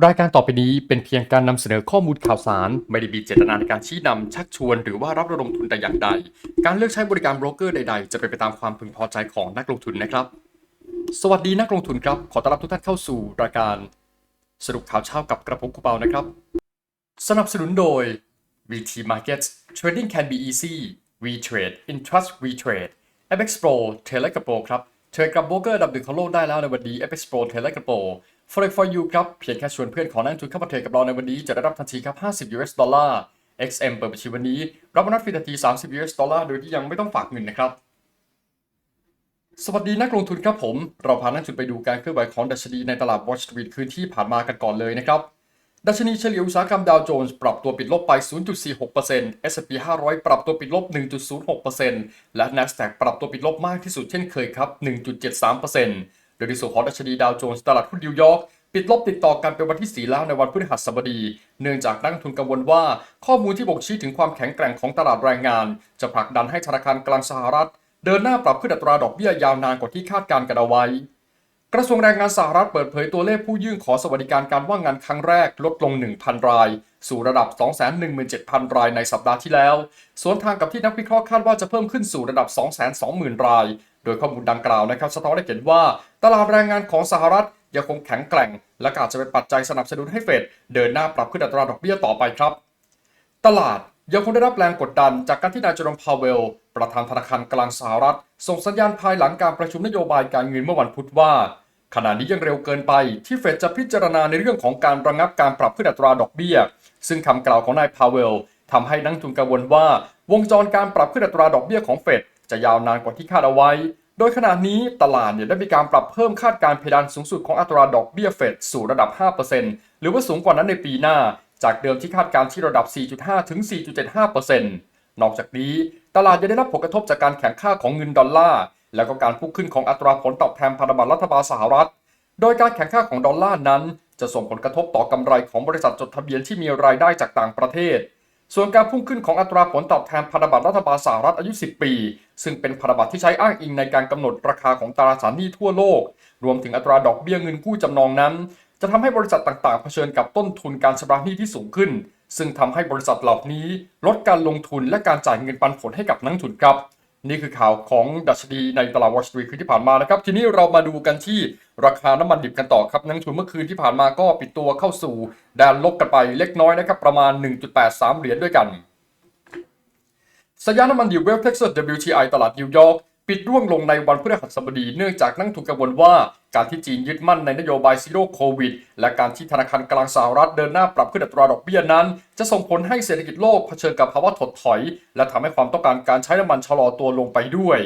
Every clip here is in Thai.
รายการต่อไปนี้เป็นเพียงการนำเสนอข้อมูลข่าวสาร ไม่ได้มีเจตนาในการชี้นำชักชวน หรือว่ารับระดมทุนแต่อย่างใด การเลือกใช้บริการโบรกเกอร์ใดๆ จะเป็นไปตามความพึงพอใจของนักลงทุนนะครับ สวัสดีนักลงทุนครับ ขอต้อนรับทุกท่านเข้าสู่รายการสรุปข่าวเช้ากับกระผมคูเปานะครับ สนับสนุนโดย VT Markets Trading can be easy We trade in trust we trade FX Pro เทเลกับโปรครับเทรดกับโบรกเกอร์ดับหนึ่งของโลกได้แล้วในวันนี้ FX Pro เทเลกับโปร Forex for you ครับ เพียงแค่ชวนเพื่อนของนักลงทุนเข้ามาเทรดกับเราในวันนี้ จะได้รับทันทีครับ 50 US ดอลลาร์ XM เปิดบัญชีวันนี้ รับโบนัสฟรีทันที 30 US ดอลลาร์โดยที่ยังไม่ต้องฝากเงินนะครับ สวัสดีนักลงทุนครับผม เราพานักลงทุนไปดูการเคลื่อนไหวของดัชนีในตลาด Wall Street คืนที่ผ่านมากันก่อนเลยนะครับ ดัชนีเฉลี่ยอุตสาหกรรมดาวโจนส์ปรับตัวปิดลบไป 0.46% S&P 500 ปรับตัวปิดลบ 1.06%และ NASDAQ ปรับตัวปิดลบมากที่สุดเช่นเคยครับ 1.73% ดยในส่วนของดัชนีดาวโจนส์ตลาดหุ้นนิวยอร์กปิดลบติดต่อกันเป็นวันที่ 4 แล้วในวันพฤหัสบดี เนื่องจากนักลงทุนกังวลว่า ข้อมูลที่บ่งชี้ถึงความแข็งแกร่งของตลาดแรงงาน จะผลักดันให้ธนาคารกลางสหรัฐ เดินหน้าปรับขึ้นอัตราดอกเบี้ยยาวนานกว่าที่คาดการณ์กันเอาไว้ กระทรวงแรงงานสหรัฐเปิดเผยตัวเลขผู้ยื่นขอสวัสดิการการว่างงานครั้งแรกลดลง 1,000 ราย สู่ระดับ 217,000 รายในสัปดาห์ที่แล้ว สวนทางกับที่นักวิเคราะห์คาดว่าจะเพิ่มขึ้นสู่ระดับ 220,000 ราย โดยข้อมูลดังกล่าวนะครับสะท้อนให้เห็นว่า ตลาดแรงงานของสหรัฐยังคงแข็งแกร่ง และอาจจะเป็นปัจจัยสนับสนุนให้เฟดเดินหน้าปรับขึ้นอัตราดอกเบี้ยต่อไปครับ ตลาดยังคงได้รับแรงกดดันจากการที่นายเจอร์มพาวเวล ประธานธนาคารกลางสหรัฐ ส่งสัญญาณภายหลังการประชุมนโยบายการเงินเมื่อวันพุธว่า ขณะนี้ยังเร็วเกินไปที่เฟดจะพิจารณาในเรื่องของการระงับการปรับขึ้นอัตราดอกเบี้ย ซึ่งคำกล่าวของนายพาวเวลทำให้นักทุนกังวลว่า วงจรการปรับขึ้นอัตราดอกเบี้ยของเฟดจะยาวนานกว่าที่คาดเอาไว้ โดยขณะนี้ตลาดเนี่ยได้มีการปรับเพิ่มคาดการเพดานสูงสุดของอัตราดอกเบี้ยเฟดสู่ระดับ 5%หรือว่าสูงกว่านั้นในปีหน้า จากเดิมที่คาดการที่ระดับ 4.5 ถึง 4.75%นอกจากนี้ ตลาดยังได้รับผลกระทบจากการแข่งค่าของเงินดอลลาร์ แล้วก็การพุ่งขึ้นของอัตราผลตอบแทนพันธบัตรรัฐบาลสหรัฐ โดยการแข่งข้าของดอลลาร์นั้น จะส่งผลกระทบต่อกำไรของบริษัทจดทะเบียนที่มีรายได้จากต่างประเทศ ส่วนการพุ่งขึ้นของอัตราผลตอบแทนพันธบัตรรัฐบาลสหรัฐอายุ 10 ปี ซึ่งเป็นพันธบัตรที่ใช้อ้างอิงในการกำหนดราคาของตราสารหนี้ทั่วโลก รวมถึงอัตราดอกเบี้ยเงินกู้จำนองนั้น จะทำให้บริษัทต่างๆ เผชิญกับต้นทุนการชำระหนี้ที่สูงขึ้น ซึ่งทำให้บริษัทเหล่านี้ ลดการลงทุนและการจ่ายเงินปันผลให้กับนักทุนครับ นี่คือข่าวของดัชนีในตลาดวอลสตรีทคืนที่ผ่านมานะครับ ทีนี้เรามาดูกันที่ราคาน้ำมันดิบกันต่อครับนักทุนเมื่อคืนที่ผ่านมาก็ปิดตัวเข้าสู่แดนลบกันไปเล็กน้อยนะครับ ประมาณ 1.83 เหรียญด้วยกันสัญญาณน้ำมันดิบเวลเท็กซัส WTI ตลาดนิวยอร์ก ปิดร่วงลงในวันพฤหัสบดีเนื่องจากนั่งถูกกังวลว่าการที่จีนยึดมั่นในนโยบายซีโร่โควิด และการที่ธนาคารกลางสหรัฐเดินหน้าปรับขึ้นอัตราดอกเบี้ยนั้น จะส่งผลให้เศรษฐกิจโลกเผชิญกับภาวะถดถอย และทำให้ความต้องการการใช้น้ำมันชะลอตัวลงไปด้วย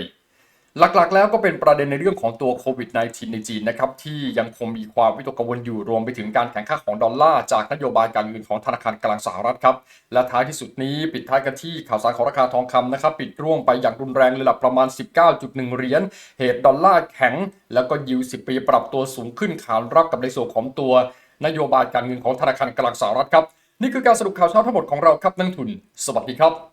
หลักๆ แล้วก็เป็นประเด็นในเรื่องของตัวโควิด -19 ในจีนนะครับที่ยังคงมีความวิตกกังวลอยู่รวมไปถึงการแข่งข้าของดอลลาร์จากนโยบายการเงินของธนาคารกลางสหรัฐครับและท้ายที่สุดนี้ปิดท้ายกันที่ข่าวสารของราคาทองคำนะครับปิดร่วงไปอย่างรุนแรงระดับประมาณ 19.1 เหรียญเหตุดอลลาร์แข็ง แล้วก็ยิว10 ปีปรับตัวสูงขึ้นขานรับกับในส่วนของตัวนโยบายการเงินของธนาคารกลางสหรัฐครับนี่คือการสรุปข่าวเช้าทั้งหมดของเราครับนักทุน สวัสดีครับ